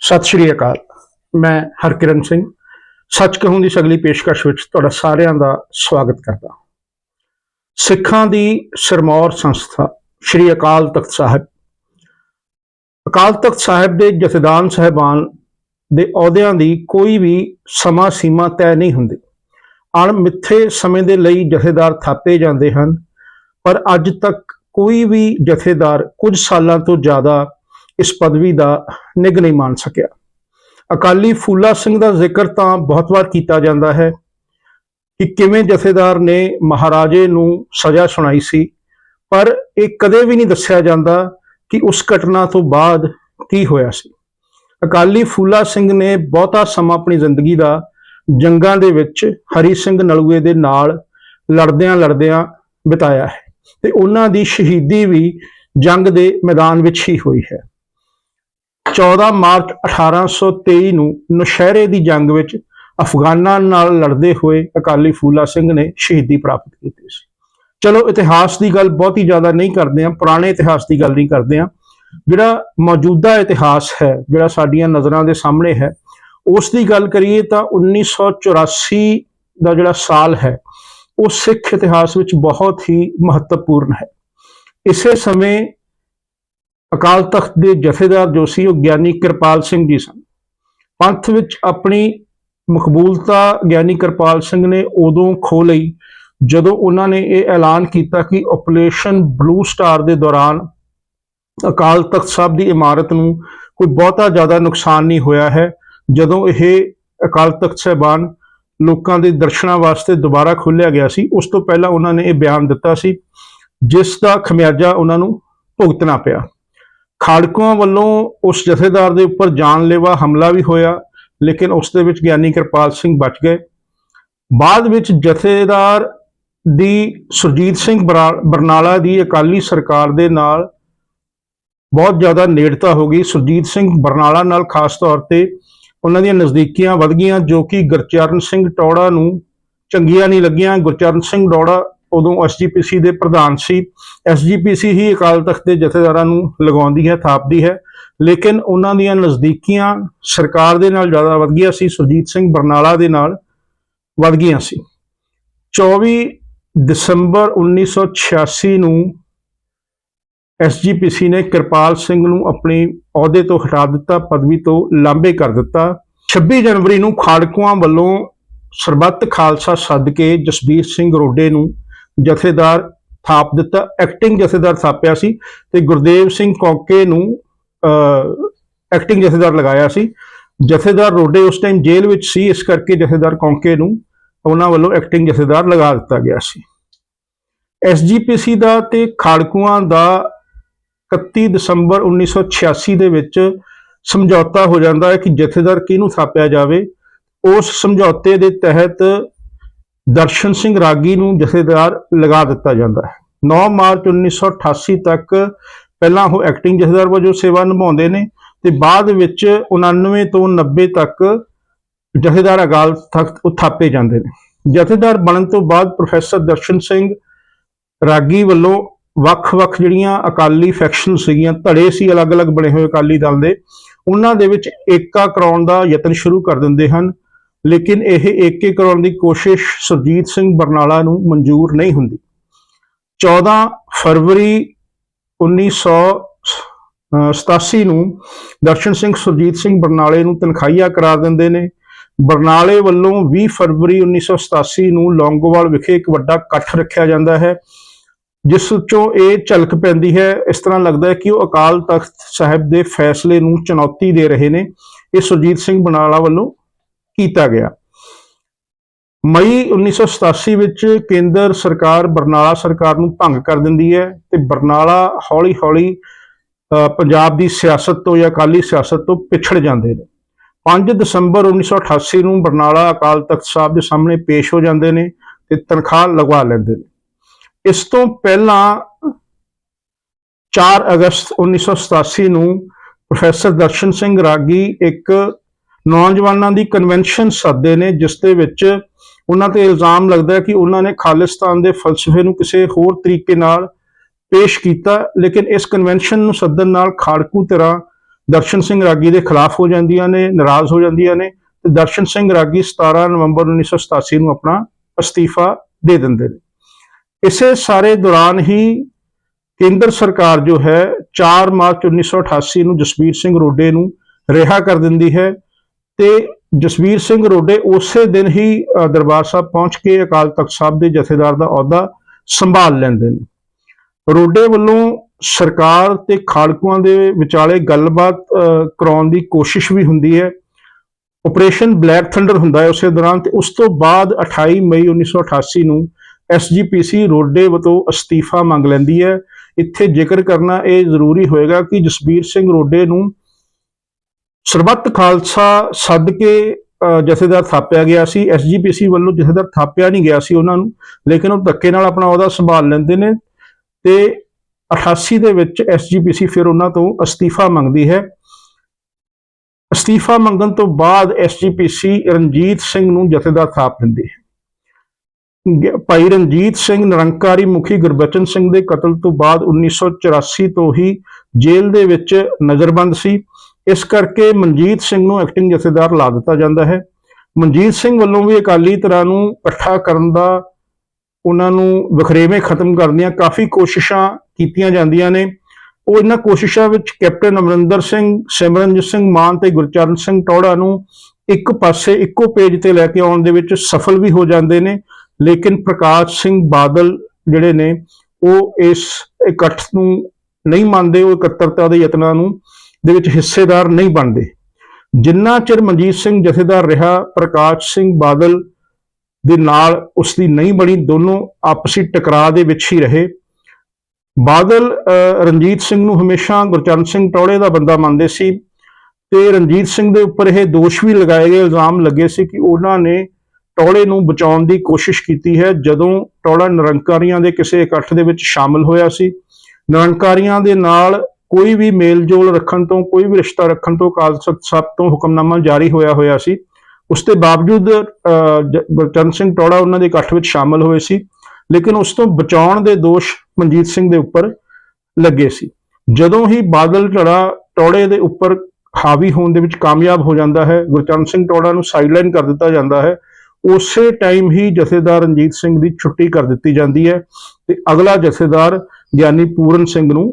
ਸਤਿ ਸ਼੍ਰੀ ਅਕਾਲ। ਮੈਂ ਹਰਕਿਰਨ ਸਿੰਘ। ਸੱਚ ਕਹੂੰ ਦੀ ਸਗਲੀ ਪੇਸ਼ਕਸ਼ ਵਿੱਚ ਤੁਹਾਡਾ ਸਾਰਿਆਂ ਦਾ ਸਵਾਗਤ ਕਰਦਾ ਸਿੱਖਾਂ ਦੀ ਸਰਮੌਰ ਸੰਸਥਾ, ਸ਼੍ਰੀ ਅਕਾਲ ਤਖਤ ਸਾਹਿਬ। ਅਕਾਲ ਤਖਤ ਸਾਹਿਬ ਦੇ ਜਥੇਦਾਰ ਸਹਿਬਾਨ ਦੇ ਅਹੁਦਿਆਂ ਦੀ ਕੋਈ ਵੀ ਸਮਾਂ ਸੀਮਾ ਤੈਅ ਨਹੀਂ ਹੁੰਦੀ। ਅਣਮਿੱਥੇ ਸਮੇਂ ਦੇ ਲਈ ਜਥੇਦਾਰ ਥਾਪੇ ਜਾਂਦੇ ਹਨ, ਪਰ ਅੱਜ ਤੱਕ ਕੋਈ ਵੀ ਜਥੇਦਾਰ ਕੁਝ ਸਾਲਾਂ ਤੋਂ ਜ਼ਿਆਦਾ ਇਸ ਪਦਵੀ ਦਾ ਨਿਗ ਨਹੀਂ ਮੰਨ ਸਕਿਆ। ਅਕਾਲੀ ਫੂਲਾ ਸਿੰਘ ਦਾ ਜ਼ਿਕਰ ਤਾਂ ਬਹੁਤ ਵਾਰ ਕੀਤਾ ਜਾਂਦਾ ਹੈ ਕਿ ਕਿਵੇਂ ਜਥੇਦਾਰ ਨੇ ਮਹਾਰਾਜੇ ਨੂੰ ਸਜ਼ਾ ਸੁਣਾਈ ਸੀ, ਪਰ ਇਹ ਕਦੇ ਵੀ ਨਹੀਂ ਦੱਸਿਆ ਜਾਂਦਾ ਕਿ ਉਸ ਘਟਨਾ ਤੋਂ ਬਾਅਦ ਕੀ ਹੋਇਆ ਸੀ। ਅਕਾਲੀ ਫੂਲਾ ਸਿੰਘ ਨੇ ਬਹੁਤਾ ਸਮਾਂ ਆਪਣੀ ਜ਼ਿੰਦਗੀ ਦਾ ਜੰਗਾਂ ਦੇ ਵਿੱਚ ਹਰੀ ਸਿੰਘ ਨਲੂਏ ਦੇ ਨਾਲ ਲੜਦਿਆਂ ਲੜਦਿਆਂ ਬਿਤਾਇਆ ਹੈ ਤੇ ਉਹਨਾਂ ਦੀ ਸ਼ਹੀਦੀ ਵੀ ਜੰਗ ਦੇ ਮੈਦਾਨ ਵਿੱਚ ਹੀ ਹੋਈ ਹੈ। 14 ਮਾਰਚ 1823 ਨੂੰ ਨੁਸ਼ਹਿਰੇ ਦੀ ਜੰਗ ਵਿੱਚ ਅਫਗਾਨਾਂ ਨਾਲ ਲੜਦੇ ਹੋਏ ਅਕਾਲੀ ਫੂਲਾ ਸਿੰਘ ਨੇ ਸ਼ਹੀਦੀ ਪ੍ਰਾਪਤ ਕੀਤੀ ਸੀ। ਚਲੋ, ਇਤਿਹਾਸ ਦੀ ਗੱਲ ਬਹੁਤੀ ਜ਼ਿਆਦਾ ਨਹੀਂ ਕਰਦੇ ਹਾਂ, ਪੁਰਾਣੇ ਇਤਿਹਾਸ ਦੀ ਗੱਲ ਨਹੀਂ ਕਰਦੇ ਹਾਂ। ਜਿਹੜਾ ਮੌਜੂਦਾ ਇਤਿਹਾਸ ਹੈ, ਜਿਹੜਾ ਸਾਡੀਆਂ ਨਜ਼ਰਾਂ ਦੇ ਸਾਹਮਣੇ ਹੈ, ਉਸ ਦੀ ਗੱਲ ਕਰੀਏ ਤਾਂ 1984 ਦਾ ਜਿਹੜਾ ਸਾਲ ਹੈ, ਉਹ ਸਿੱਖ ਇਤਿਹਾਸ ਵਿੱਚ ਬਹੁਤ ਹੀ ਮਹੱਤਵਪੂਰਨ ਹੈ। ਇਸੇ ਸਮੇਂ ਅਕਾਲ ਤਖਤ ਦੇ ਜਥੇਦਾਰ ਜੋ ਸੀ ਉਹ ਗਿਆਨੀ ਕਿਰਪਾਲ ਸਿੰਘ ਜੀ ਸਨ। ਪੰਥ ਵਿੱਚ ਆਪਣੀ ਮਕਬੂਲਤਾ ਗਿਆਨੀ ਕਿਰਪਾਲ ਸਿੰਘ ਨੇ ਉਦੋਂ ਖੋ ਲਈ, ਜਦੋਂ ਉਹਨਾਂ ਨੇ ਇਹ ਐਲਾਨ ਕੀਤਾ ਕਿ ਆਪਰੇਸ਼ਨ ਬਲੂ ਸਟਾਰ ਦੇ ਦੌਰਾਨ ਅਕਾਲ ਤਖਤ ਸਾਹਿਬ ਦੀ ਇਮਾਰਤ ਨੂੰ ਕੋਈ ਬਹੁਤਾ ਜ਼ਿਆਦਾ ਨੁਕਸਾਨ ਨਹੀਂ ਹੋਇਆ ਹੈ। ਜਦੋਂ ਇਹ ਅਕਾਲ ਤਖਤ ਸਾਹਿਬਾਨ ਲੋਕਾਂ ਦੇ ਦਰਸ਼ਨਾਂ ਵਾਸਤੇ ਦੁਬਾਰਾ ਖੋਲ੍ਹਿਆ ਗਿਆ ਸੀ, ਉਸ ਤੋਂ ਪਹਿਲਾਂ ਉਹਨਾਂ ਨੇ ਇਹ ਬਿਆਨ ਦਿੱਤਾ ਸੀ, ਜਿਸ ਦਾ ਖਮਿਆਜਾ ਉਹਨਾਂ ਨੂੰ ਭੁਗਤਣਾ ਪਿਆ। ਖਾੜਕੂਆਂ ਵੱਲੋਂ ਉਸ ਜਥੇਦਾਰ ਦੇ ਉੱਪਰ ਜਾਨਲੇਵਾ ਹਮਲਾ ਵੀ ਹੋਇਆ, ਲੇਕਿਨ ਉਸ ਦੇ ਵਿੱਚ ਗਿਆਨੀ ਕਿਰਪਾਲ ਸਿੰਘ ਬਚ ਗਏ। ਬਾਅਦ ਵਿੱਚ ਜਥੇਦਾਰ ਦੀ ਸੁਰਜੀਤ ਸਿੰਘ ਬਰਾ- ਬਰਨਾਲਾ ਦੀ ਅਕਾਲੀ ਸਰਕਾਰ ਦੇ ਨਾਲ ਬਹੁਤ ਜ਼ਿਆਦਾ ਨੇੜਤਾ ਹੋ ਗਈ। ਸੁਰਜੀਤ ਸਿੰਘ ਬਰਨਾਲਾ ਨਾਲ ਖਾਸ ਤੌਰ ਤੇ ਉਹਨਾਂ ਦੀਆਂ ਨਜ਼ਦੀਕੀਆਂ ਵਧ ਗਈਆਂ, ਜੋ ਕਿ ਗੁਰਚਰਨ ਸਿੰਘ ਟੌੜਾ ਨੂੰ ਚੰਗੀਆਂ ਨਹੀਂ ਲੱਗੀਆਂ। ਗੁਰਚਰਨ ਸਿੰਘ ਡੌੜਾ ਉਦੋਂ ਐਸਜੀਪੀਸੀ ਦੇ ਪ੍ਰਧਾਨ ਸੀ। ਐਸਜੀਪੀਸੀ ਹੀ ਅਕਾਲ ਤਖਤ ਦੇ ਜਥੇਦਾਰਾਂ ਨੂੰ ਲਗਾਉਂਦੀ ਹੈ, ਥਾਪਦੀ ਹੈ। ਲੇਕਿਨ ਉਹਨਾਂ ਦੀਆਂ ਨਜ਼ਦੀਕੀਆਂ ਸਰਕਾਰ ਦੇ ਨਾਲ ਜ਼ਿਆਦਾ ਵੱਧ ਗਈਆਂ ਸੀ, ਸੁਰਜੀਤ ਸਿੰਘ ਬਰਨਾਲਾ ਦੇ ਨਾਲ ਵੱਧ ਗਈਆਂ ਸੀ। 24 ਦਸੰਬਰ 1986 ਨੂੰ ਐਸਜੀਪੀਸੀ ਨੇ ਕਿਰਪਾਲ ਸਿੰਘ ਨੂੰ ਆਪਣੇ ਅਹੁਦੇ ਤੋਂ ਹਟਾ ਦਿੱਤਾ, ਪਦਵੀ ਤੋਂ ਲਾਂਭੇ ਕਰ ਦਿੱਤਾ। 26 ਜਨਵਰੀ ਨੂੰ ਖਾੜਕੂਆਂ ਵੱਲੋਂ ਸਰਬੱਤ ਖਾਲਸਾ ਸੱਦ ਕੇ ਜਸਬੀਰ ਸਿੰਘ ਰੋਡੇ ਨੂੰ ਜਥੇਦਾਰ ਥਾਪ ਦਿੱਤਾ ਐਕਟਿੰਗ ਜਥੇਦਾਰ ਥਾਪਿਆ ਸੀ ਤੇ ਗੁਰਦੇਵ ਸਿੰਘ ਕੌਕੇ ਨੂੰ ਐਕਟਿੰਗ ਜਥੇਦਾਰ ਲਗਾਇਆ ਸੀ। ਜਥੇਦਾਰ ਰੋਡੇ ਉਸ ਟਾਈਮ ਜੇਲ੍ਹ ਵਿੱਚ ਸੀ, ਇਸ ਕਰਕੇ ਜਥੇਦਾਰ ਕੌਂਕੇ ਨੂੰ ਉਹਨਾਂ ਵੱਲੋਂ ਐਕਟਿੰਗ ਜਥੇਦਾਰ ਲਗਾ ਦਿੱਤਾ ਗਿਆ ਸੀ। ਐਸਜੀਪੀਸੀ ਦਾ ਤੇ ਖਾੜਕੂਆਂ ਦਾ 31 ਦਸੰਬਰ 1986 ਦੇ ਵਿੱਚ ਸਮਝੌਤਾ ਹੋ ਜਾਂਦਾ ਹੈ ਕਿ ਜਥੇਦਾਰ ਕਿਹਨੂੰ ਥਾਪਿਆ ਜਾਵੇ। ਉਸ ਸਮਝੌਤੇ ਦੇ ਤਹਿਤ ਦਰਸ਼ਨ ਸਿੰਘ ਰਾਗੀ ਨੂੰ ਜਥੇਦਾਰ ਲਗਾ ਦਿੱਤਾ ਜਾਂਦਾ ਹੈ। 9 ਮਾਰਚ 1988 ਤੱਕ ਪਹਿਲਾਂ ਉਹ ਐਕਟਿੰਗ ਜਥੇਦਾਰ ਵਜੋਂ ਸੇਵਾ ਨਿਭਾਉਂਦੇ ਨੇ ਤੇ ਬਾਅਦ ਵਿੱਚ 99 ਤੋਂ 90 ਤੱਕ ਜਥੇਦਾਰ ਅਕਾਲ ਤਖਤ ਉਥਾਪੇ ਜਾਂਦੇ ਨੇ। ਜਥੇਦਾਰ ਬਣਨ ਤੋਂ ਬਾਅਦ ਪ੍ਰੋਫੈਸਰ ਦਰਸ਼ਨ ਸਿੰਘ ਰਾਗੀ ਵੱਲੋਂ ਵੱਖ-ਵੱਖ ਜਿਹੜੀਆਂ ਅਕਾਲੀ ਫੈਕਸ਼ਨ ਸੀਗੀਆਂ, ਧੜੇ ਸੀ, ਅਲੱਗ-ਅਲੱਗ ਬਣੇ ਹੋਏ ਅਕਾਲੀ ਦਲ ਦੇ, ਉਹਨਾਂ ਦੇ ਵਿੱਚ ਏਕਾ ਕਰਾਉਣ ਦਾ ਯਤਨ ਸ਼ੁਰੂ ਕਰ ਦਿੰਦੇ ਹਨ। ਲੇਕਿਨ ਇਹ ਏਕੇ ਕਰਾਉਣ ਦੀ ਕੋਸ਼ਿਸ਼ ਸੁਰਜੀਤ ਸਿੰਘ ਬਰਨਾਲਾ ਨੂੰ ਮਨਜ਼ੂਰ ਨਹੀਂ ਹੁੰਦੀ। 14 ਫਰਵਰੀ 1987 ਨੂੰ ਦਰਸ਼ਨ ਸਿੰਘ ਸੁਰਜੀਤ ਸਿੰਘ ਬਰਨਾਲੇ ਨੂੰ ਤਨਖਾਹੀਆ ਕਰਾ ਦਿੰਦੇ ਨੇ। ਬਰਨਾਲੇ ਵੱਲੋਂ 20 ਫਰਵਰੀ 1987 ਨੂੰ ਲੌਂਗੋਵਾਲ ਵਿਖੇ ਇੱਕ ਵੱਡਾ ਇਕੱਠ ਰੱਖਿਆ ਜਾਂਦਾ ਹੈ, ਜਿਸ ਵਿੱਚੋਂ ਇਹ ਝਲਕ ਪੈਂਦੀ ਹੈ। ਇਸ ਤਰ੍ਹਾਂ ਲੱਗਦਾ ਹੈ ਕਿ ਉਹ ਅਕਾਲ ਤਖਤ ਸਾਹਿਬ ਦੇ ਫੈਸਲੇ ਨੂੰ ਚੁਣੌਤੀ ਦੇ ਰਹੇ ਨੇ। ਇਹ ਸੁਰਜੀਤ ਸਿੰਘ ਬਰਨਾਲਾ ਵੱਲੋਂ ਕੀਤਾ ਗਿਆ। ਮਈ 1987 ਵਿੱਚ ਕੇਂਦਰ ਸਰਕਾਰ ਬਰਨਾਲਾ ਸਰਕਾਰ ਨੂੰ ਭੰਗ ਕਰ ਦਿੰਦੀ ਹੈ ਤੇ ਬਰਨਾਲਾ ਹੌਲੀ-ਹੌਲੀ ਪੰਜਾਬ ਦੀ ਸਿਆਸਤ ਤੋਂ ਜਾਂ ਅਕਾਲੀ ਸਿਆਸਤ ਤੋਂ ਪਿਛੜ ਜਾਂਦੇ ਨੇ। 5 ਦਸੰਬਰ 1988 ਨੂੰ ਬਰਨਾਲਾ ਅਕਾਲ ਤਖਤ ਸਾਹਿਬ ਦੇ ਸਾਹਮਣੇ ਪੇਸ਼ ਹੋ ਜਾਂਦੇ ਨੇ ਤੇ ਤਨਖਾਹ ਲਗਵਾ ਲੈਂਦੇ ਨੇ। ਇਸ ਤੋਂ ਪਹਿਲਾਂ 4 ਅਗਸਤ 1987 ਨੂੰ ਪ੍ਰੋਫੈਸਰ ਦਰਸ਼ਨ ਸਿੰਘ ਰਾਗੀ ਇੱਕ ਨੌਜਵਾਨਾਂ ਦੀ ਕਨਵੈਨਸ਼ਨ ਸੱਦੇ ਨੇ, ਜਿਸ ਦੇ ਵਿੱਚ ਉਹਨਾਂ ਤੇ ਇਲਜ਼ਾਮ ਲੱਗਦਾ ਕਿ ਉਹਨਾਂ ਨੇ ਖਾਲਿਸਤਾਨ ਦੇ ਫਲਸਫੇ ਨੂੰ ਕਿਸੇ ਹੋਰ ਤਰੀਕੇ ਨਾਲ ਪੇਸ਼ ਕੀਤਾ, ਲੇਕਿਨ ਇਸ ਕਨਵੈਨਸ਼ਨ ਨੂੰ ਸੱਦਣ ਨਾਲ ਖਾੜਕੂ ਤਰ੍ਹਾਂ ਦਰਸ਼ਨ ਸਿੰਘ ਰਾਗੀ ਦੇ ਖਿਲਾਫ ਹੋ ਜਾਂਦੀਆਂ ਨੇ, ਨਾਰਾਜ਼ ਹੋ ਜਾਂਦੀਆਂ ਨੇ ਤੇ ਦਰਸ਼ਨ ਸਿੰਘ ਰਾਗੀ 17 ਨਵੰਬਰ 1987 ਨੂੰ ਆਪਣਾ ਅਸਤੀਫਾ ਦੇ ਦਿੰਦੇ ਨੇ। ਇਸੇ ਸਾਰੇ ਦੌਰਾਨ ਹੀ ਕੇਂਦਰ ਸਰਕਾਰ ਜੋ ਹੈ 4 ਮਾਰਚ 1988 ਨੂੰ ਜਸਬੀਰ ਸਿੰਘ ਰੋਡੇ ਨੂੰ ਰਿਹਾ ਕਰ ਦਿੰਦੀ ਹੈ। ਤੇ ਜਸਬੀਰ ਸਿੰਘ ਰੋਡੇ ਉਸੇ ਦਿਨ ਹੀ ਦਰਬਾਰ ਸਾਹਿਬ ਪਹੁੰਚ ਕੇ ਅਕਾਲ ਤਖਤ ਸਾਹਿਬ ਦੇ ਜਥੇਦਾਰ ਦਾ ਅਹੁਦਾ ਸੰਭਾਲ ਲੈਂਦੇ ਨੇ। ਰੋਡੇ ਵੱਲੋਂ ਸਰਕਾਰ ਤੇ ਖਾੜਕੂਆਂ ਦੇ ਵਿਚਾਲੇ ਗੱਲਬਾਤ ਕਰਾਉਣ ਦੀ ਕੋਸ਼ਿਸ਼ ਵੀ ਹੁੰਦੀ ਹੈ। ਆਪਰੇਸ਼ਨ ਬਲੈਕ ਥੰਡਰ ਹੁੰਦਾ ਹੈ ਉਸੇ ਦੌਰਾਨ ਤੇ ਉਸ ਤੋਂ ਬਾਅਦ 28 ਮਈ 1988 ਨੂੰ ਐਸਜੀਪੀਸੀ ਰੋਡੇ ਵੱਲੋਂ ਅਸਤੀਫਾ ਮੰਗ ਲੈਂਦੀ ਹੈ। ਇੱਥੇ ਜ਼ਿਕਰ ਕਰਨਾ ਇਹ ਜ਼ਰੂਰੀ ਹੋਏਗਾ ਕਿ ਜਸਬੀਰ ਸਿੰਘ ਰੋਡੇ ਨੂੰ ਸਰਬੱਤ ਖਾਲਸਾ ਸੱਦ ਕੇ ਅ, ਜਥੇਦਾਰ ਥਾਪਿਆ ਗਿਆ ਸੀ। ਐਸਜੀਪੀਸੀ ਵੱਲੋਂ ਜਥੇਦਾਰ ਥਾਪਿਆ ਨਹੀਂ ਗਿਆ ਸੀ ਉਹਨਾਂ ਨੂੰ ਲੇਕਿਨ ਉਹ ਧੱਕੇ ਨਾਲ ਆਪਣਾ ਉਹਦਾ ਸੰਭਾਲ ਲੈਂਦੇ ਨੇ ਤੇ 88 ਦੇ ਵਿੱਚ ਐਸਜੀਪੀਸੀ ਫਿਰ ਉਹਨਾਂ ਤੋਂ ਅਸਤੀਫਾ ਮੰਗਦੀ ਹੈ। ਅਸਤੀਫਾ ਮੰਗਣ ਤੋਂ ਬਾਅਦ ਐਸਜੀਪੀਸੀ ਰਣਜੀਤ ਸਿੰਘ ਨੂੰ ਜਥੇਦਾਰ ਥਾਪ ਦਿੰਦੀ ਹੈ। ਭਾਈ ਰਣਜੀਤ ਸਿੰਘ ਨਿਰੰਕਾਰੀ ਮੁਖੀ ਗੁਰਬਚਨ ਸਿੰਘ ਦੇ ਕਤਲ ਤੋਂ ਬਾਅਦ 1984 ਤੋਂ ਹੀ ਜੇਲ੍ਹ ਦੇ ਵਿੱਚ ਨਜ਼ਰਬੰਦ ਸੀ। ਇਸ ਕਰਕੇ ਮਨਜੀਤ ਸਿੰਘ ਨੂੰ ਐਕਟਿੰਗ ਜਥੇਦਾਰ ਲਾ ਦਿੱਤਾ ਜਾਂਦਾ ਹੈ। ਮਨਜੀਤ ਸਿੰਘ ਵੱਲੋਂ ਵੀ ਅਕਾਲੀ ਤਰ੍ਹਾਂ ਨੂੰ ਇਕੱਠਾ ਕਰਨ ਦਾ ਉਹਨਾਂ ਨੂੰ ਵਖਰੇਵੇਂ ਖਤਮ ਕਰਨ ਦੀਆਂ ਕਾਫੀ ਕੋਸ਼ਿਸ਼ਾਂ ਕੀਤੀਆਂ ਜਾਂਦੀਆਂ ਨੇ। ਉਹ ਇਹਨਾਂ ਕੋਸ਼ਿਸ਼ਾਂ ਵਿੱਚ ਕੈਪਟਨ ਅਮਰਿੰਦਰ ਸਿੰਘ, ਸਿਮਰਨਜੀਤ ਸਿੰਘ ਮਾਨ ਤੇ ਗੁਰਚਰਨ ਸਿੰਘ ਟੌੜਾ ਨੂੰ ਇੱਕ ਪਾਸੇ ਇੱਕੋ ਪੇਜ ਤੇ ਲੈ ਕੇ ਆਉਣ ਦੇ ਵਿੱਚ ਸਫਲ ਵੀ ਹੋ ਜਾਂਦੇ ਨੇ। ਲੇਕਿਨ ਪ੍ਰਕਾਸ਼ ਸਿੰਘ ਬਾਦਲ ਜਿਹੜੇ ਨੇ, ਉਹ ਇਸ ਇਕੱਠ ਨੂੰ ਨਹੀਂ ਮੰਨਦੇ, ਉਹ ਇਕੱਤਰਤਾ ਦੇ ਯਤਨਾਂ ਨੂੰ ਦੇ ਵਿੱਚ ਹਿੱਸੇਦਾਰ ਨਹੀਂ ਬਣਦੇ। ਜਿੰਨਾ ਚਿਰ ਮਨਜੀਤ ਸਿੰਘ ਜਥੇਦਾਰ ਰਿਹਾ ਪ੍ਰਕਾਸ਼ ਸਿੰਘ ਬਾਦਲ ਦੇ ਨਾਲ ਉਸ ਦੀ ਨਹੀਂ ਬਣੀ ਦੋਨੋਂ ਆਪਸੀ ਟਕਰਾਅ ਦੇ ਵਿੱਚ ਹੀ ਰਹੇ। ਬਾਦਲ ਅਹ, ਰਣਜੀਤ ਸਿੰਘ ਨੂੰ ਹਮੇਸ਼ਾ ਗੁਰਚਰਨ ਸਿੰਘ ਟੌੜੇ ਦਾ ਬੰਦਾ ਮੰਨਦੇ ਸੀ ਤੇ ਰਣਜੀਤ ਸਿੰਘ ਦੇ ਉੱਪਰ ਇਹ ਦੋਸ਼ ਵੀ ਲਗਾਏ ਗਏ ਇਲਜ਼ਾਮ ਲੱਗੇ ਸੀ ਕਿ ਉਹਨਾਂ ਨੇ ਟੌੜੇ ਨੂੰ ਬਚਾਉਣ ਦੀ ਕੋਸ਼ਿਸ਼ ਕੀਤੀ ਹੈ ਜਦੋਂ ਟੌੜਾ ਨਿਰੰਕਾਰੀਆਂ ਦੇ ਕਿਸੇ ਇਕੱਠ ਦੇ ਵਿੱਚ ਸ਼ਾਮਲ ਹੋਇਆ ਸੀ। ਨਿਰੰਕਾਰੀਆਂ ਦੇ ਨਾਲ ਕੋਈ ਵੀ ਮੇਲਜੋਲ ਰੱਖਣ ਤੋਂ ਕੋਈ ਵੀ ਰਿਸ਼ਤਾ ਰੱਖਣ ਤੋਂ ਅਕਾਲ ਤਖ਼ਤ ਸਾਹਿਬ ਤੋਂ ਹੁਕਮਨਾਮਾ ਜਾਰੀ ਹੋਇਆ ਹੋਇਆ ਸੀ। ਉਸ ਦੇ ਬਾਵਜੂਦ ਅਹ, ਗੁਰਚਰਨ ਸਿੰਘ ਟੌੜਾ ਉਹਨਾਂ ਦੇ ਇਕੱਠ ਵਿੱਚ ਸ਼ਾਮਲ ਹੋਏ ਸੀ ਲੇਕਿਨ ਉਸ ਤੋਂ ਬਚਾਉਣ ਦੇ ਦੋਸ਼ ਮਨਜੀਤ ਸਿੰਘ ਦੇ ਉੱਪਰ ਲੱਗੇ ਸੀ। ਜਦੋਂ ਹੀ ਬਾਦਲ ਧੜਾ ਟੌੜੇ ਦੇ ਉੱਪਰ ਹਾਵੀ ਹੋਣ ਦੇ ਵਿੱਚ ਕਾਮਯਾਬ ਹੋ ਜਾਂਦਾ ਹੈ ਗੁਰਚਰਨ ਸਿੰਘ ਟੌੜਾ ਨੂੰ ਸਾਈਡਲਾਈਨ ਕਰ ਦਿੱਤਾ ਜਾਂਦਾ ਹੈ ਉਸੇ ਟਾਈਮ ਹੀ ਜਥੇਦਾਰ ਰਣਜੀਤ ਸਿੰਘ ਦੀ ਛੁੱਟੀ ਕਰ ਦਿੱਤੀ ਜਾਂਦੀ ਹੈ ਤੇ ਅਗਲਾ ਜਥੇਦਾਰ ਗਿਆਨੀ ਪੂਰਨ ਸਿੰਘ ਨੂੰ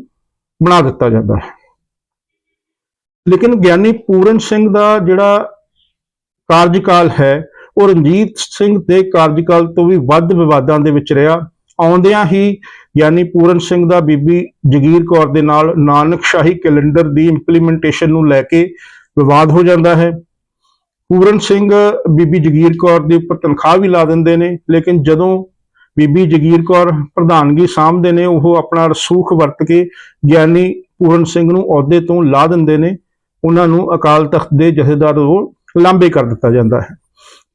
ਬਣਾ ਦਿੱਤਾ ਜਾਂਦਾ ਹੈ। ਲੇਕਿਨ ਗਿਆਨੀ ਪੂਰਨ ਸਿੰਘ ਦਾ ਜਿਹੜਾ ਕਾਰਜਕਾਲ ਹੈ, ਉਹ ਰਣਜੀਤ ਸਿੰਘ ਦੇ ਕਾਰਜਕਾਲ ਤੋਂ ਵੀ ਵੱਧ ਵਿਵਾਦਾਂ ਦੇ ਵਿੱਚ ਰਿਹਾ। ਆਉਂਦਿਆਂ ਹੀ ਗਿਆਨੀ ਪੂਰਨ ਸਿੰਘ ਦਾ ਬੀਬੀ ਜਗੀਰ ਕੌਰ ਦੇ ਨਾਲ ਨਾਨਕ ਸ਼ਾਹੀ ਕੈਲੰਡਰ ਦੀ ਇੰਪਲੀਮੈਂਟੇਸ਼ਨ ਨੂੰ ਲੈ ਕੇ ਵਿਵਾਦ ਹੋ ਜਾਂਦਾ ਹੈ। ਪੂਰਨ ਸਿੰਘ ਬੀਬੀ ਜਗੀਰ ਕੌਰ ਦੇ ਉੱਪਰ ਤਨਖਾਹ ਵੀ ਲਾ ਦਿੰਦੇ ਨੇ, ਲੇਕਿਨ ਜਦੋਂ ਬੀਬੀ ਜਗੀਰ ਕੌਰ ਪ੍ਰਧਾਨਗੀ ਸਾਂਭਦੇ ਨੇ, ਉਹ ਆਪਣਾ ਰਸੂਖ ਵਰਤ ਕੇ ਗਿਆਨੀ ਪੂਰਨ ਸਿੰਘ ਨੂੰ ਅਹੁਦੇ ਤੋਂ ਲਾ ਦਿੰਦੇ ਨੇ। ਉਹਨਾਂ ਨੂੰ ਅਕਾਲ ਤਖਤ ਦੇ ਜਥੇਦਾਰ ਉਹ ਲਾਂਬੇ ਕਰ ਦਿੱਤਾ ਜਾਂਦਾ ਹੈ।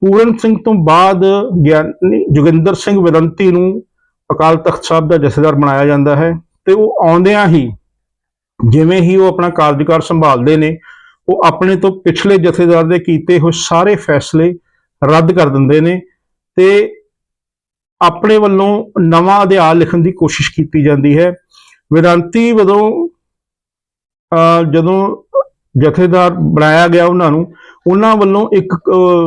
ਪੂਰਨ ਸਿੰਘ ਤੋਂ ਬਾਅਦ ਗਿਆਨੀ ਜੋਗਿੰਦਰ ਸਿੰਘ ਵਿਦੰਤੀ ਨੂੰ ਅਕਾਲ ਤਖਤ ਸਾਹਿਬ ਦਾ ਜਥੇਦਾਰ ਬਣਾਇਆ ਜਾਂਦਾ ਹੈ ਤੇ ਉਹ ਆਉਂਦਿਆਂ ਹੀ ਜਿਵੇਂ ਹੀ ਉਹ ਆਪਣਾ ਕਾਰਜਕਾਰ ਸੰਭਾਲਦੇ ਨੇ, ਉਹ ਆਪਣੇ ਤੋਂ ਪਿਛਲੇ ਜਥੇਦਾਰ ਦੇ ਕੀਤੇ ਹੋਏ ਸਾਰੇ ਫੈਸਲੇ ਰੱਦ ਕਰ ਦਿੰਦੇ ਨੇ ਤੇ ਆਪਣੇ ਵੱਲੋਂ ਨਵਾਂ ਅਧਿਆਇ ਲਿਖਣ ਦੀ ਕੋਸ਼ਿਸ਼ ਕੀਤੀ ਜਾਂਦੀ ਹੈ। ਵਿਦੰਤੀ ਵੱਲੋਂ ਅਹ, ਜਦੋਂ ਜਥੇਦਾਰ ਬਣਾਇਆ ਗਿਆ ਉਹਨਾਂ ਨੂੰ ਉਹਨਾਂ ਵੱਲੋਂ ਇੱਕ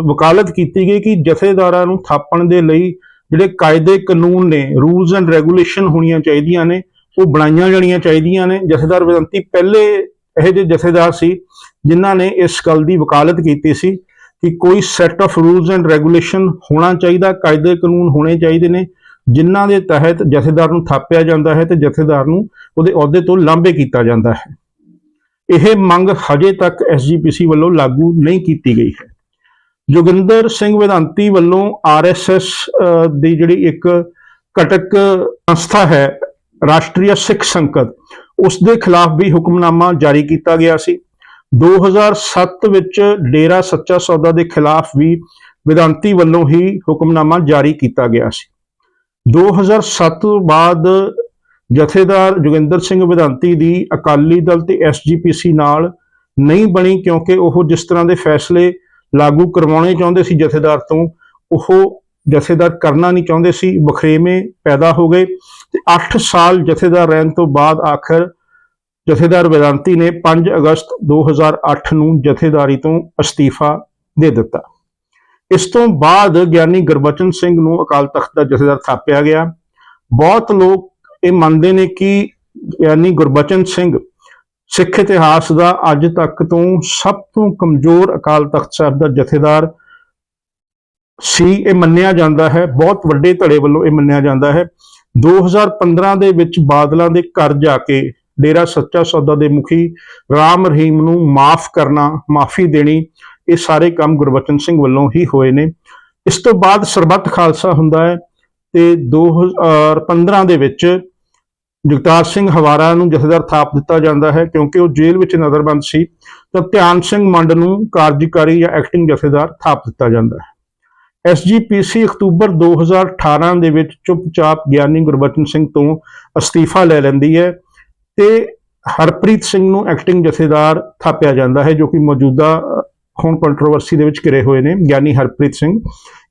ਵਕਾਲਤ ਕੀਤੀ ਗਈ ਕਿ ਜਥੇਦਾਰਾਂ ਨੂੰ ਥਾਪਣ ਦੇ ਲਈ ਜਿਹੜੇ ਕਾਇਦੇ ਕਾਨੂੰਨ ਨੇ ਰੂਲਸ ਐਂਡ ਰੈਗੂਲੇਸ਼ਨ ਹੋਣੀਆਂ ਚਾਹੀਦੀਆਂ ਨੇ ਉਹ ਬਣਾਈਆਂ ਜਾਣੀਆਂ ਚਾਹੀਦੀਆਂ ਨੇ। ਜਥੇਦਾਰ ਵਿਦੰਤੀ ਪਹਿਲੇ ਇਹੋ ਜਿਹੇ ਜਥੇਦਾਰ ਸੀ ਜਿਨ੍ਹਾਂ ਨੇ ਇਸ ਗੱਲ ਦੀ ਵਕਾਲਤ ਕੀਤੀ ਸੀ। ਕਿ ਕੋਈ set of rules and regulation ਹੋਣਾ ਚਾਹੀਦਾ, ਕਾਇਦੇ ਕਾਨੂੰਨ ਹੋਣੇ ਚਾਹੀਦੇ ਨੇ, ਜਿਨ੍ਹਾਂ ਦੇ ਤਹਿਤ ਜਥੇਦਾਰ ਨੂੰ ਥਾਪਿਆ ਜਾਂਦਾ ਹੈ ਤੇ ਜਥੇਦਾਰ ਨੂੰ ਉਹਦੇ ਅਹੁਦੇ ਤੋਂ ਲਾਂਭੇ ਕੀਤਾ ਜਾਂਦਾ ਹੈ। ਇਹ ਮੰਗ ਹਜੇ ਤੱਕ ਐਸਜੀਪੀਸੀ ਵੱਲੋਂ ਲਾਗੂ ਨਹੀਂ ਕੀਤੀ ਗਈ ਹੈ। ਜੋਗਿੰਦਰ ਸਿੰਘ ਵਿਧਾਂਤੀ ਵੱਲੋਂ ਆਰਐਸਐਸ ਦੀ ਜਿਹੜੀ ਇੱਕ ਘਟਕ ਸੰਸਥਾ ਹੈ, ਰਾਸ਼ਟਰੀ ਸਿੱਖ ਸੰਕਤ ਉਸ ਦੇ ਖਿਲਾਫ ਵੀ ਹੁਕਮਨਾਮਾ ਜਾਰੀ ਕੀਤਾ ਗਿਆ ਸੀ। 2007 ਵਿੱਚ ਡੇਰਾ ਸੱਚਾ ਸੌਦਾ ਦੇ ਖਿਲਾਫ ਵੀ ਵਿਦਾਂਤੀ ਵੱਲੋਂ ਹੀ ਹੁਕਮਨਾਮਾ ਜਾਰੀ ਕੀਤਾ ਗਿਆ ਸੀ। 2007 ਤੋਂ ਬਾਅਦ ਜਥੇਦਾਰ ਜੋਗਿੰਦਰ ਸਿੰਘ ਵਿਧਾਂਤੀ ਦੀ ਅਕਾਲੀ ਦਲ ਤੇ ਐਸਜੀਪੀਸੀ ਨਾਲ ਨਹੀਂ ਬਣੀ ਕਿਉਂਕਿ ਉਹ ਜਿਸ ਤਰ੍ਹਾਂ ਦੇ ਫੈਸਲੇ ਲਾਗੂ ਕਰਵਾਉਣੇ ਚਾਹੁੰਦੇ ਸੀ ਜਥੇਦਾਰ ਤੋਂ, ਉਹ ਜਥੇਦਾਰ ਕਰਨਾ ਨਹੀਂ ਚਾਹੁੰਦੇ ਸੀ, ਬਖਰੇਵੇਂ ਪੈਦਾ ਹੋ ਗਏ ਤੇ 8 ਸਾਲ ਜਥੇਦਾਰ ਰਹਿਣ ਤੋਂ ਬਾਅਦ ਆਖਰ ਜਥੇਦਾਰ ਵਿਦਾਂਤੀ ਨੇ 5 ਅਗਸਤ 2008 ਨੂੰ ਜਥੇਦਾਰੀ ਤੋਂ ਅਸਤੀਫਾ ਦੇ ਦਿੱਤਾ। ਇਸ ਤੋਂ ਬਾਅਦ ਗਿਆਨੀ ਗੁਰਬਚਨ ਸਿੰਘ ਨੂੰ ਅਕਾਲ ਤਖਤ ਦਾ ਜਥੇਦਾਰ ਥਾਪਿਆ ਗਿਆ। ਬਹੁਤ ਲੋਕ ਇਹ ਮੰਨਦੇ ਨੇ ਕਿ ਗਿਆਨੀ ਗੁਰਬਚਨ ਸਿੰਘ ਸਿੱਖ ਇਤਿਹਾਸ ਦਾ ਅੱਜ ਤੱਕ ਤੋਂ ਸਭ ਤੋਂ ਕਮਜ਼ੋਰ ਅਕਾਲ ਤਖਤ ਸਾਹਿਬ ਦਾ ਜਥੇਦਾਰ ਸੀ, ਇਹ ਮੰਨਿਆ ਜਾਂਦਾ ਹੈ। ਬਹੁਤ ਵੱਡੇ ਧੜੇ ਵੱਲੋਂ ਇਹ ਮੰਨਿਆ ਜਾਂਦਾ ਹੈ। 2015 ਦੇ ਵਿੱਚ ਬਾਦਲਾਂ ਦੇ ਘਰ ਜਾ ਕੇ ਡੇਰਾ ਸੱਚਾ ਸੌਦਾ ਦੇ ਮੁਖੀ ਰਾਮ ਰਹੀਮ ਨੂੰ ਮਾਫ ਕਰਨਾ, ਮਾਫੀ ਦੇਣੀ, ਇਹ ਸਾਰੇ ਕੰਮ ਗੁਰਬਚਨ ਸਿੰਘ ਵੱਲੋਂ ਹੀ ਹੋਏ ਨੇ। ਇਸ ਤੋਂ ਬਾਅਦ ਸਰਬੱਤ ਖਾਲਸਾ ਹੁੰਦਾ ਹੈ ਤੇ 2015 ਦੇ ਵਿੱਚ ਜਗਤਾਰ ਸਿੰਘ ਹਵਾਰਾ ਨੂੰ ਜਥੇਦਾਰ ਥਾਪ ਦਿੱਤਾ ਜਾਂਦਾ ਹੈ ਕਿਉਂਕਿ ਉਹ ਜੇਲ੍ਹ ਵਿੱਚ ਨਜ਼ਰਬੰਦ ਸੀ, ਤਾਂ ਧਿਆਨ ਸਿੰਘ ਮੰਡ ਨੂੰ ਕਾਰਜਕਾਰੀ ਜਾਂ ਐਕਟਿੰਗ ਜਥੇਦਾਰ ਥਾਪ ਦਿੱਤਾ ਜਾਂਦਾ ਹੈ। ਐਸਜੀਪੀਸੀ ਅਕਤੂਬਰ 2018 ਦੇ ਵਿੱਚ ਚੁੱਪਚਾਪ ਗਿਆਨੀ ਗੁਰਬਚਨ ਸਿੰਘ ਤੋਂ ਅਸਤੀਫਾ ਲੈ ਲੈਂਦੀ ਹੈ। ਤੇ ਹਰਪ੍ਰੀਤ ਸਿੰਘ ਨੂੰ ਐਕਟਿੰਗ ਜਥੇਦਾਰ ਥਾਪਿਆ ਜਾਂਦਾ ਹੈ, ਜੋ ਕਿ ਮੌਜੂਦਾ ਹੁਣ ਕੰਟਰੋਵਰਸੀ ਦੇ ਵਿੱਚ ਘਿਰੇ ਹੋਏ ਨੇ, ਗਿਆਨੀ ਹਰਪ੍ਰੀਤ ਸਿੰਘ।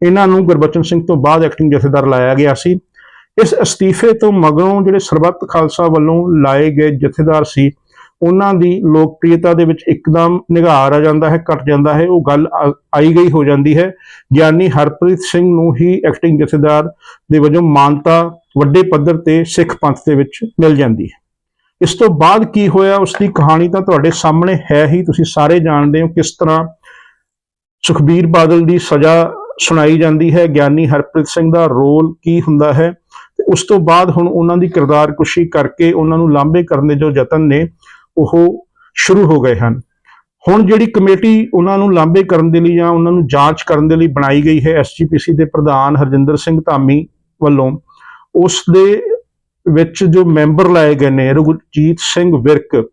ਇਹਨਾਂ ਨੂੰ ਗੁਰਬਚਨ ਸਿੰਘ ਤੋਂ ਬਾਅਦ ਐਕਟਿੰਗ ਜਥੇਦਾਰ ਲਾਇਆ ਗਿਆ ਸੀ। ਇਸ ਅਸਤੀਫੇ ਤੋਂ ਮਗਰੋਂ ਜਿਹੜੇ ਸਰਬੱਤ ਖਾਲਸਾ ਵੱਲੋਂ ਲਾਏ ਗਏ ਜਥੇਦਾਰ ਸੀ, ਉਹਨਾਂ ਦੀ ਲੋਕਪ੍ਰਿਯਤਾ ਦੇ ਵਿੱਚ ਇੱਕਦਮ ਨਿਗਾਰ ਆ ਜਾਂਦਾ ਹੈ, ਘਟ ਜਾਂਦਾ ਹੈ, ਉਹ ਗੱਲ ਆ- ਆਈ ਗਈ ਹੋ ਜਾਂਦੀ ਹੈ। ਗਿਆਨੀ ਹਰਪ੍ਰੀਤ ਸਿੰਘ ਨੂੰ ਹੀ ਐਕਟਿੰਗ ਜਥੇਦਾਰ ਦੇ ਵਜੋਂ ਮਾਨਤਾ ਵੱਡੇ ਪੱਧਰ ਤੇ ਸਿੱਖ ਪੰਥ ਦੇ ਵਿੱਚ ਮਿਲ ਜਾਂਦੀ ਹੈ। ਇਸ ਤੋਂ ਬਾਅਦ ਕੀ ਹੋਇਆ? ਉਸ ਦੀ ਕਹਾਣੀ ਤਾਂ ਤੁਹਾਡੇ ਸਾਹਮਣੇ ਹੈ ਹੀ, ਤੁਸੀਂ ਸਾਰੇ ਜਾਣਦੇ ਹੋ ਕਿਸ ਤਰ੍ਹਾਂ ਸੁਖਬੀਰ ਬਾਦਲ ਦੀ ਸਜ਼ਾ ਸੁਣਾਈ ਜਾਂਦੀ ਹੈ, ਗਿਆਨੀ ਹਰਪ੍ਰੀਤ ਸਿੰਘ ਦਾ ਰੋਲ ਕੀ ਹੁੰਦਾ ਹੈ? ਤੇ ਉਸ ਤੋਂ ਬਾਅਦ ਹੁਣ ਉਹਨਾਂ ਦੀ ਕਿਰਦਾਰਕੁਸ਼ੀ ਕਰਕੇ ਉਹਨਾਂ ਨੂੰ ਲਾਂਭੇ ਕਰਨ ਦੇ ਜੋ ਯਤਨ ਨੇ, ਉਹ ਸ਼ੁਰੂ ਹੋ ਗਏ ਹਨ। ਹੁਣ ਜਿਹੜੀ ਕਮੇਟੀ ਉਹਨਾਂ ਨੂੰ ਲਾਂਭੇ ਕਰਨ ਦੇ ਲਈ ਜਾਂ ਉਹਨਾਂ ਨੂੰ ਜਾਂਚ ਕਰਨ ਦੇ ਲਈ ਬਣਾਈ ਗਈ ਹੈ ਐਸਜੀਪੀਸੀ ਦੇ ਪ੍ਰਧਾਨ ਹਰਜਿੰਦਰ ਸਿੰਘ ਧਾਮੀ ਵੱਲੋਂ, ਉਸ ਦੇ ਵਿੱਚ ਜੋ ਮੈਂਬਰ ਲਾਏ ਗਏ ਨੇ, ਰਘੁਜੀਤ ਸਿੰਘ ਵਿਰਕ,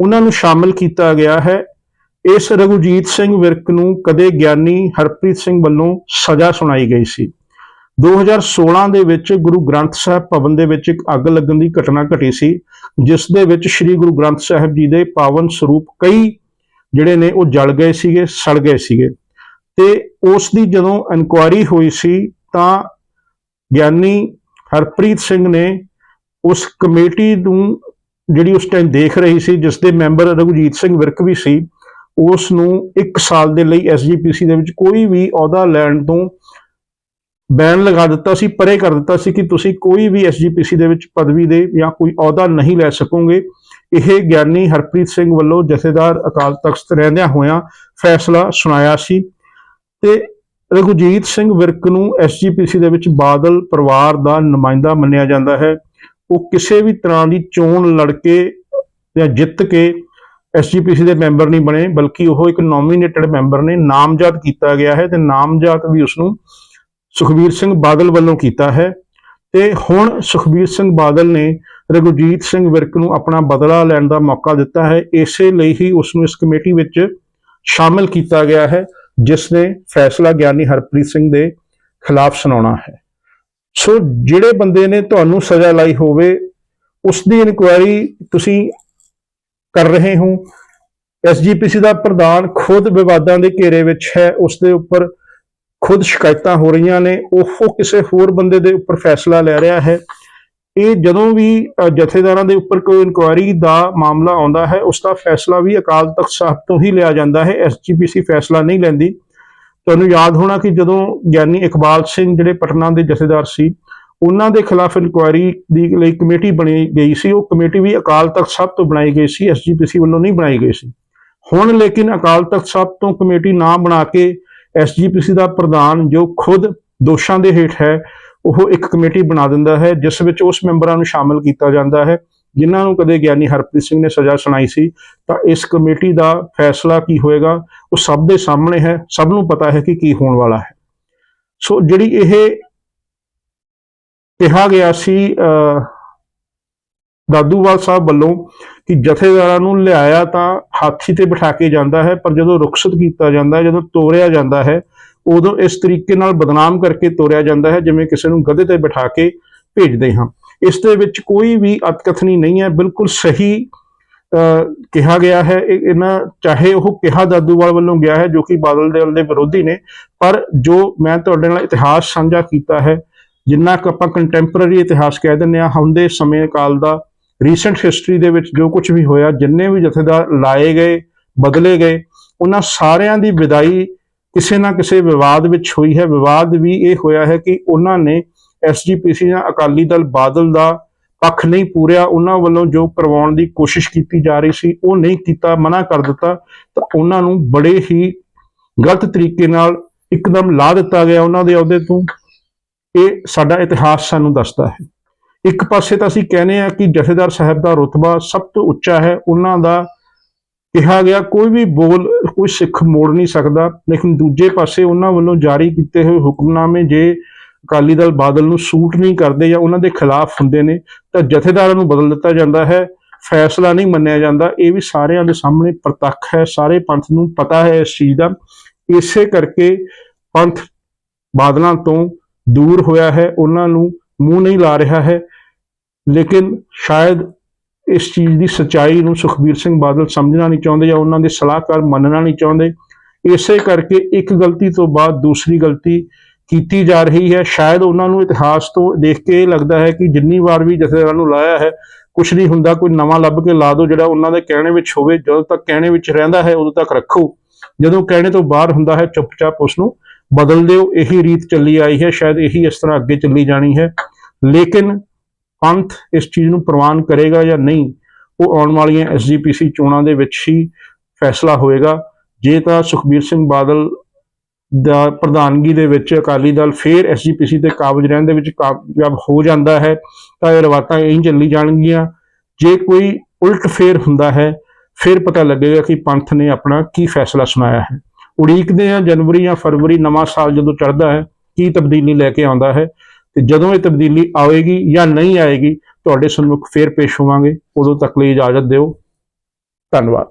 ਉਹਨਾਂ ਨੂੰ ਸ਼ਾਮਲ ਕੀਤਾ ਗਿਆ ਹੈ। ਇਸ ਰਘੁਜੀਤ ਸਿੰਘ ਵਿਰਕ ਨੂੰ ਕਦੇ ਗਿਆਨੀ ਹਰਪ੍ਰੀਤ ਸਿੰਘ ਵੱਲੋਂ ਸਜ਼ਾ ਸੁਣਾਈ ਗਈ ਸੀ। 2016 ਦੇ ਵਿੱਚ ਗੁਰੂ ਗ੍ਰੰਥ ਸਾਹਿਬ ਭਵਨ ਦੇ ਵਿੱਚ ਇੱਕ ਅੱਗ ਲੱਗਣ ਦੀ ਘਟਨਾ ਘਟੀ ਸੀ, ਜਿਸ ਦੇ ਵਿੱਚ ਸ੍ਰੀ ਗੁਰੂ ਗ੍ਰੰਥ ਸਾਹਿਬ ਜੀ ਦੇ ਪਾਵਨ ਸਰੂਪ ਕਈ ਜਿਹੜੇ ਨੇ, ਉਹ ਜਲ ਗਏ ਸੀਗੇ, ਸੜ ਗਏ ਸੀਗੇ। ਤੇ ਉਸ ਦੀ ਜਦੋਂ ਇਨਕੁਆਇਰੀ ਹੋਈ ਸੀ, ਤਾਂ ਗਿਆਨੀ ਹਰਪ੍ਰੀਤ ਸਿੰਘ ਨੇ ਉਸ ਕਮੇਟੀ ਨੂੰ ਜਿਹੜੀ ਉਸ ਟਾਈਮ ਦੇਖ ਰਹੀ ਸੀ, ਜਿਸ ਦੇ ਮੈਂਬਰ ਰਘੁਜੀਤ ਸਿੰਘ ਵਿਰਕ ਵੀ ਸੀ, ਉਸ ਨੂੰ 1 ਸਾਲ ਦੇ ਲਈ ਐਸਜੀਪੀਸੀ ਦੇ ਵਿੱਚ ਕੋਈ ਵੀ ਅਹੁਦਾ ਲੈਣ ਤੋਂ ਬੈਨ ਲਗਾ ਦਿੱਤਾ ਸੀ, ਪਰੇ ਕਰ ਦਿੱਤਾ ਸੀ ਕਿ ਤੁਸੀਂ ਕੋਈ ਵੀ ਐਸਜੀਪੀਸੀ ਦੇ ਵਿੱਚ ਪਦਵੀ ਦੇ ਜਾਂ ਕੋਈ ਅਹੁਦਾ ਨਹੀਂ ਲੈ ਸਕੋਗੇ। ਇਹ ਗਿਆਨੀ ਹਰਪ੍ਰੀਤ ਸਿੰਘ ਵੱਲੋਂ ਜਥੇਦਾਰ ਅਕਾਲ ਤਖਤ ਰਹਿੰਦਿਆਂ ਹੋਇਆਂ ਫੈਸਲਾ ਸੁਣਾਇਆ ਸੀ ਤੇ ਰਘੁਜੀਤ ਸਿੰਘ ਵਿਰਕ ਨੂੰ ਐਸਜੀਪੀਸੀ ਦੇ ਵਿੱਚ ਬਾਦਲ ਪਰਿਵਾਰ ਦਾ ਨੁਮਾਇੰਦਾ ਮੰਨਿਆ ਜਾਂਦਾ ਹੈ। ਉਹ ਕਿਸੇ ਵੀ ਤਰ੍ਹਾਂ ਦੀ ਚੋਣ ਲੜ ਕੇ ਜਾਂ ਜਿੱਤ ਕੇ ਐਸਜੀਪੀਸੀ ਦੇ ਮੈਂਬਰ ਨਹੀਂ ਬਣੇ, ਬਲਕਿ ਉਹ ਇੱਕ ਨੋਮੀਨੇਟਡ ਮੈਂਬਰ ਨੇ, ਨਾਮਜ਼ਦ ਕੀਤਾ ਗਿਆ ਹੈ ਤੇ ਨਾਮਜ਼ਦ ਵੀ ਉਸ ਨੂੰ ਸੁਖਬੀਰ ਸਿੰਘ ਬਾਦਲ ਵੱਲੋਂ ਕੀਤਾ ਹੈ। ਤੇ ਹੁਣ ਸੁਖਬੀਰ ਸਿੰਘ ਬਾਦਲ ਨੇ ਰਘੁਜੀਤ ਸਿੰਘ ਵਿਰਕ ਨੂੰ ਆਪਣਾ ਬਦਲਾ ਲੈਣ ਦਾ ਮੌਕਾ ਦਿੱਤਾ ਹੈ। ਇਸੇ ਲਈ ਹੀ ਉਸ ਨੂੰ ਇਸ ਕਮੇਟੀ ਵਿੱਚ ਸ਼ਾਮਿਲ ਕੀਤਾ ਗਿਆ ਹੈ, ਜਿਸ ਨੇ ਫੈਸਲਾ ਗਿਆਨੀ ਹਰਪ੍ਰੀਤ ਸਿੰਘ ਦੇ ਖਿਲਾਫ ਸੁਣਾਉਣਾ ਹੈ। ਸੋ ਜਿਹੜੇ ਬੰਦੇ ਨੇ ਤੁਹਾਨੂੰ ਸਜ਼ਾ ਲਾਈ ਹੋਵੇ, ਉਸ ਦੀ ਇਨਕੁਆਇਰੀ ਤੁਸੀਂ ਕਰ ਰਹੇ ਹੋ। ਐਸਜੀਪੀਸੀ ਦਾ ਪ੍ਰਧਾਨ ਖੁਦ ਵਿਵਾਦਾਂ ਦੇ ਘੇਰੇ ਵਿੱਚ ਹੈ, ਉਸ ਦੇ ਉੱਪਰ ਖੁਦ ਸ਼ਿਕਾਇਤਾਂ ਹੋ ਰਹੀਆਂ ਨੇ। ਉਹ ਕਿਸੇ ਹੋਰ ਬੰਦੇ ਦੇ ਉੱਪਰ ਫੈਸਲਾ ਲੈ ਰਿਹਾ ਹੈ। ਇਹ ਜਦੋਂ ਵੀ ਜਥੇਦਾਰਾਂ ਦੇ ਉੱਪਰ ਕੋਈ ਇਨਕੁਆਇਰੀ ਦਾ ਮਾਮਲਾ ਆਉਂਦਾ ਹੈ, ਉਸ ਦਾ ਫੈਸਲਾ ਵੀ ਅਕਾਲ ਤਖਤ ਸਾਹਿਬ ਤੋਂ ਹੀ ਲਿਆ ਜਾਂਦਾ ਹੈ। ਐਸਜੀਪੀਸੀ ਫੈਸਲਾ ਨਹੀਂ ਲੈਂਦੀ। ਤੁਹਾਨੂੰ ਯਾਦ ਹੋਣਾ ਕਿ ਜਦੋਂ ਗਿਆਨੀ ਇਕਬਾਲ ਸਿੰਘ ਜਿਹੜੇ ਪਟਨਾ ਦੇ ਜਥੇਦਾਰ ਸੀ, ਉਹਨਾਂ ਦੇ ਖਿਲਾਫ ਇਨਕੁਆਇਰੀ ਦੀ ਲਈ ਕਮੇਟੀ ਬਣੀ ਗਈ ਸੀ। ਉਹ ਕਮੇਟੀ ਵੀ ਅਕਾਲ ਤਖਤ ਸਾਹਿਬ ਤੋਂ ਬਣਾਈ ਗਈ ਸੀ ਐਸਜੀਪੀਸੀ ਵੱਲੋਂ ਨਹੀਂ ਬਣਾਈ ਗਈ ਸੀ। ਹੁਣ ਲੇਕਿਨ ਅਕਾਲ ਤਖਤ ਸਾਹਿਬ ਤੋਂ ਕਮੇਟੀ ਨਾ ਬਣਾ ਕੇ ਐਸਜੀਪੀਸੀ ਦਾ ਪ੍ਰਧਾਨ ਜੋ ਖੁਦ ਦੋਸ਼ਾਂ ਦੇ ਹੇਠ ਹੈ, ਉਹ ਇੱਕ ਕਮੇਟੀ ਬਣਾ ਦਿੰਦਾ ਹੈ, ਜਿਸ ਵਿੱਚ ਉਸ ਮੈਂਬਰਾਂ ਨੂੰ ਸ਼ਾਮਲ ਕੀਤਾ ਜਾਂਦਾ ਹੈ। ਜਿਨ੍ਹਾਂ ਨੂੰ ਕਦੇ ਗਿਆਨੀ ਹਰਪ੍ਰੀਤ ਸਿੰਘ ਨੇ ਸਜ਼ਾ ਸੁਣਾਈ ਸੀ ਤਾਂ ਇਸ ਕਮੇਟੀ ਦਾ ਫੈਸਲਾ ਕੀ ਹੋਏਗਾ? ਉਹ ਸਭ ਦੇ ਸਾਹਮਣੇ ਹੈ ਸਭ ਨੂੰ ਪਤਾ ਹੈ ਕਿ ਕੀ ਹੋਣ ਵਾਲਾ ਹੈ। ਸੋ ਜਿਹੜੀ ਇਹ ਕਿਹਾ ਗਿਆ ਸੀ ਅਹ, ਦਾਦੂਵਾਲ ਸਾਹਿਬ ਵੱਲੋਂ ਕਿ ਜਥੇਦਾਰਾਂ ਨੂੰ ਲਿਆਇਆ ਤਾਂ ਹਾਥੀ ਤੇ ਬਿਠਾ ਕੇ ਜਾਂਦਾ ਹੈ ਪਰ ਜਦੋਂ ਰੁਖਸਤ ਕੀਤਾ ਜਾਂਦਾ ਹੈ ਜਦੋਂ ਤੋਰਿਆ ਜਾਂਦਾ ਹੈ ਉਦੋਂ ਇਸ ਤਰੀਕੇ ਨਾਲ ਬਦਨਾਮ ਕਰਕੇ ਤੋਰਿਆ ਜਾਂਦਾ ਹੈ ਜਿਵੇਂ ਕਿਸੇ ਨੂੰ ਗਧੇ ਤੇ ਬਿਠਾ ਕੇ ਭੇਜਦੇ ਹਾਂ। ਇਸ ਦੇ ਵਿੱਚ ਕੋਈ ਵੀ ਅਤਕਥਨੀ ਨਹੀਂ ਹੈ, ਬਿਲਕੁਲ ਸਹੀ ਕਿਹਾ ਗਿਆ ਹੈ। ਇਹ- ਇਹਨਾਂ, ਚਾਹੇ ਉਹ ਕਿਹਾ ਦਾਦੂਵਾਲ ਵੱਲੋਂ ਗਿਆ ਹੈ, ਜੋ ਕਿ ਬਾਦਲ ਦੇ ਦੇ ਵਿਰੋਧੀ ਨੇ, ਪਰ ਜੋ ਮੈਂ ਤੁਹਾਡੇ ਨਾਲ ਇਤਿਹਾਸ ਸਾਂਝਾ ਕੀਤਾ ਹੈ, ਜਿੰਨਾ ਕੁ ਆਪਾਂ ਕੰਟੈਂਪਰਰੀ ਇਤਿਹਾਸ ਕਹਿ ਦਿੰਦੇ ਆ ਹੁੰਦੇ ਸਮੇਂ ਕਾਲ ਦਾ ਰੀਸੈਂਟ ਹਿਸਟਰੀ ਦੇ ਵਿੱਚ ਜੋ ਕੁਝ ਵੀ ਹੋਇਆ, ਜਿੰਨੇ ਵੀ ਜਥੇਦਾਰ ਲਾਏ ਗਏ, ਬਦਲੇ ਗਏ, ਉਹਨਾਂ ਸਾਰਿਆਂ ਦੀ ਵਿਦਾਈ ਕਿਸੇ ਨਾ ਕਿਸੇ ਵਿਵਾਦ ਵਿੱਚ ਹੋਈ ਹੈ। ਵਿਵਾਦ ਵੀ ਇਹ ਹੋਇਆ ਹੈ ਕਿ ਉਹਨਾਂ ਨੇ ਐਸਜੀਪੀਸੀ ਜਾਂ ਅਕਾਲੀ ਦਲ ਬਾਦਲ ਦਾ ਪੱਖ ਨਹੀਂ ਪੂਰਿਆ, ਉਹਨਾਂ ਵੱਲੋਂ ਜੋ ਕਰਵਾਉਣ ਦੀ ਕੋਸ਼ਿਸ਼ ਕੀਤੀ ਜਾ ਰਹੀ ਸੀ, ਉਹ ਨਹੀਂ ਕੀਤਾ, ਮਨਾ ਕਰ ਦਿੱਤਾ, ਤਾਂ ਉਹਨਾਂ ਨੂੰ ਬੜੇ ਹੀ ਗਲਤ ਤਰੀਕੇ ਨਾਲ ਇੱਕਦਮ ਲਾ ਦਿੱਤਾ ਗਿਆ ਉਹਨਾਂ ਦੇ ਅਹੁਦੇ ਤੋਂ। ਇਹ ਸਾਡਾ ਇਤਿਹਾਸ ਸਾਨੂੰ ਦੱਸਦਾ ਹੈ। ਇੱਕ ਪਾਸੇ ਤਾਂ ਅਸੀਂ ਕਹਿੰਦੇ ਆ ਕਿ ਜਥੇਦਾਰ ਸਾਹਿਬ ਦਾ ਰੁਤਬਾ ਸਭ ਤੋਂ ਉੱਚਾ ਹੈ, ਉਹਨਾਂ ਦਾ ਕਿਹਾ ਗਿਆ ਕੋਈ ਵੀ ਬੋਲ, ਕੋਈ ਸਿੱਖ ਮੋੜ ਨਹੀਂ ਸਕਦਾ, ਲੇਕਿਨ ਦੂਜੇ ਪਾਸੇ ਉਹਨਾਂ ਵੱਲੋਂ ਜਾਰੀ ਕੀਤੇ ਹੋਏ ਹੁਕਮਨਾਮੇ ਜੇ ਅਕਾਲੀ ਦਲ ਬਾਦਲ ਨੂੰ ਸੂਟ ਨਹੀਂ ਕਰਦੇ ਜਾਂ ਉਹਨਾਂ ਦੇ ਖਿਲਾਫ ਹੁੰਦੇ ਨੇ, ਤਾਂ ਜਥੇਦਾਰਾਂ ਨੂੰ ਬਦਲ ਦਿੱਤਾ ਜਾਂਦਾ ਹੈ। ਫੈਸਲਾ ਨਹੀਂ ਮੰਨਿਆ ਜਾਂਦਾ। ਇਹ ਵੀ ਸਾਰਿਆਂ ਦੇ ਸਾਹਮਣੇ ਪ੍ਰਤੱਖ ਹੈ। ਸਾਰੇ ਪੰਥ ਨੂੰ ਪਤਾ ਹੈ ਇਸ ਚੀਜ਼ ਦਾ। ਇਸੇ ਕਰਕੇ ਪੰਥ ਬਾਦਲਾਂ ਤੋਂ ਦੂਰ ਹੋਇਆ ਹੈ। ਉਹਨਾਂ ਨੂੰ ਮੂੰਹ ਨਹੀਂ ਲਾ ਰਿਹਾ ਹੈ। ਲੇਕਿਨ ਸ਼ਾਇਦ ਇਸ ਚੀਜ਼ ਦੀ ਸਚਾਈ ਨੂੰ ਸੁਖਬੀਰ ਸਿੰਘ ਬਾਦਲ ਸਮਝਣਾ ਨਹੀਂ ਚਾਹੁੰਦੇ ਜਾਂ ਉਹਨਾਂ ਦੇ ਸਲਾਹਕਾਰ ਮੰਨਣਾ ਨਹੀਂ ਚਾਹੁੰਦੇ। ਇਸੇ ਕਰਕੇ ਇੱਕ ਗਲਤੀ ਤੋਂ ਬਾਅਦ ਦੂਸਰੀ ਗਲਤੀ ਕੀਤੀ ਜਾ ਰਹੀ ਹੈ। ਸ਼ਾਇਦ ਉਹਨਾਂ ਨੂੰ ਇਤਿਹਾਸ ਤੋਂ ਦੇਖ ਕੇ ਇਹ ਲੱਗਦਾ ਹੈ ਕਿ ਜਿੰਨੀ ਵਾਰ ਵੀ ਜਥੇਦਾਰਾਂ ਨੂੰ ਲਾਇਆ ਹੈ ਕੁਝ ਨਹੀਂ ਹੁੰਦਾ, ਕੋਈ ਨਵਾਂ ਲੱਭ ਕੇ ਲਾ ਦਿਓ, ਜਿਹੜਾ ਉਹਨਾਂ ਦੇ ਕਹਿਣੇ ਵਿੱਚ ਹੋਵੇ, ਜਦੋਂ ਤੱਕ ਕਹਿਣੇ ਵਿੱਚ ਰਹਿੰਦਾ ਹੈ, ਉਦੋਂ ਤੱਕ ਰੱਖੋ। ਜਦੋਂ ਕਹਿਣੇ ਤੋਂ ਬਾਹਰ ਹੁੰਦਾ ਹੈ, ਚੁੱਪਚਾਪ ਉਸ ਨੂੰ ਬਦਲ ਦਿਓ। ਇਹੀ ਰੀਤ ਚੱਲੀ ਆਈ ਹੈ। ਸ਼ਾਇਦ ਇਹੀ ਇਸ ਤਰ੍ਹਾਂ ਅੱਗੇ ਚੱਲੀ ਜਾਣੀ ਹੈ। ਲੇਕਿਨ ਪੰਥ ਇਸ ਚੀਜ਼ ਨੂੰ ਪ੍ਰਵਾਨ ਕਰੇਗਾ ਜਾਂ ਨਹੀਂ, ਉਹ ਆਉਣ ਵਾਲੀਆਂ ਐਸਜੀਪੀਸੀ ਚੋਣਾਂ ਦੇ ਵਿੱਚ ਹੀ ਫੈਸਲਾ ਹੋਏਗਾ। ਜੇ ਤਾਂ ਸੁਖਬੀਰ ਸਿੰਘ ਬਾਦਲ ਦਾ ਪ੍ਰਧਾਨਗੀ ਦੇ ਵਿੱਚ ਅਕਾਲੀ ਦਲ ਫੇਰ ਐਸਜੀਪੀਸੀ ਤੇ ਕਾਬਜ ਰਹਿਣ ਦੇ ਵਿੱਚ ਕਾਮਯਾਬ ਹੋ ਜਾਂਦਾ ਹੈ, ਤਾਂ ਇਹ ਰਵਾਤਾਂ ਇਹੀ ਚੱਲੀ ਜਾਣਗੀਆਂ। ਜੇ ਕੋਈ ਉਲਟ ਫੇਰ ਹੁੰਦਾ ਹੈ, ਫਿਰ ਪਤਾ ਲੱਗੇਗਾ ਕਿ ਪੰਥ ਨੇ ਆਪਣਾ ਕੀ ਫੈਸਲਾ ਸੁਣਾਇਆ ਹੈ। ਉਡੀਕਦੇ ਆ ਜਨਵਰੀ ਜਾਂ ਫਰਵਰੀ ਨਵਾਂ ਸਾਲ ਜਦੋਂ ਚੜ੍ਹਦਾ ਹੈ, ਕੀ ਤਬਦੀਲੀ ਲੈ ਕੇ ਆਉਂਦਾ ਹੈ, ਤੇ ਜਦੋਂ ਇਹ ਤਬਦੀਲੀ ਆਵੇਗੀ ਜਾਂ ਨਹੀਂ ਆਏਗੀ ਤੁਹਾਡੇ ਸਨਮੁਖ ਫੇਰ ਪੇਸ਼ ਹੋਵਾਂਗੇ। ਉਦੋਂ ਤੱਕ ਲਈ ਇਜਾਜ਼ਤ ਦਿਓ। ਧੰਨਵਾਦ।